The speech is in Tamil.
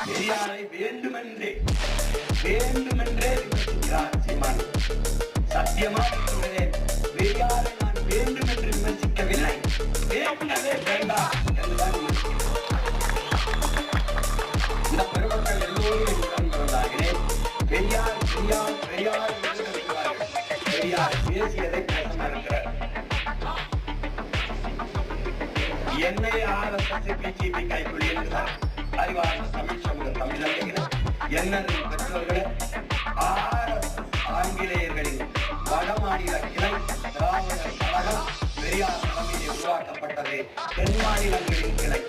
பெரியாரை வேண்டுமென்றே வேண்டுமென்றே விமர்சிக்கிறார் சீமான் சத்தியமாக சொல்கிறேன் பெரியாரை நான் வேண்டுமென்று விமர்சிக்கவில்லை. வேண்டுமே வேண்டாம். என்றுதான் இந்த பெருமக்கள் எல்லோரும் என்னுடன் பிறந்தார்களேன் பெரியார் பெரியார் பெரியார் பெரியார் பேசியதை என்னை ஆர்எஸ்எஸ் பிஜேபி கைக்குள் இருக்கிறார் அறிவார்ந்த தமிழ் சமூக தமிழர்கள் என்னது பெற்றோர்களே ஆர்எஸ்எஸ் ஆங்கிலேயர்களின் வடமாநில கிளை திராவிட கழகம் பெரியார் தலைமையில் உருவாக்கப்பட்டது தென் மாநிலங்களின் கிளை